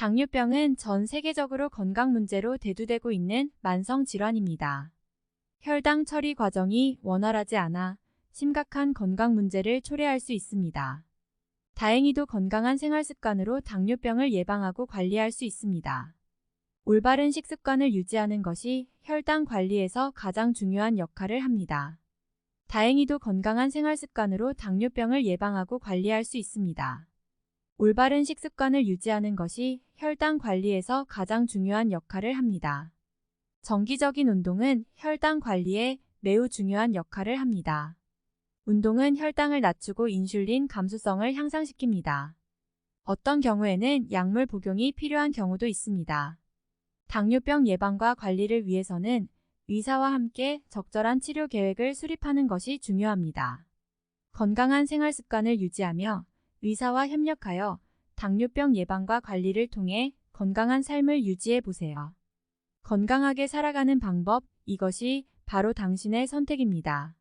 당뇨병은 전 세계적으로 건강 문제로 대두되고 있는 만성 질환입니다. 혈당 처리 과정이 원활하지 않아 심각한 건강 문제를 초래할 수 있습니다. 다행히도 건강한 생활 습관으로 당뇨병을 예방하고 관리할 수 있습니다. 올바른 식습관을 유지하는 것이 혈당 관리에서 가장 중요한 역할을 합니다. 다행히도 건강한 생활 습관으로 당뇨병을 예방하고 관리할 수 있습니다. 올바른 식습관을 유지하는 것이 혈당 관리에서 가장 중요한 역할을 합니다. 정기적인 운동은 혈당 관리에 매우 중요한 역할을 합니다. 운동은 혈당을 낮추고 인슐린 감수성을 향상시킵니다. 어떤 경우에는 약물 복용이 필요한 경우도 있습니다. 당뇨병 예방과 관리를 위해서는 의사와 함께 적절한 치료 계획을 수립하는 것이 중요합니다. 건강한 생활 습관을 유지하며 의사와 협력하여 당뇨병 예방과 관리를 통해 건강한 삶을 유지해 보세요. 건강하게 살아가는 방법, 이것이 바로 당신의 선택입니다.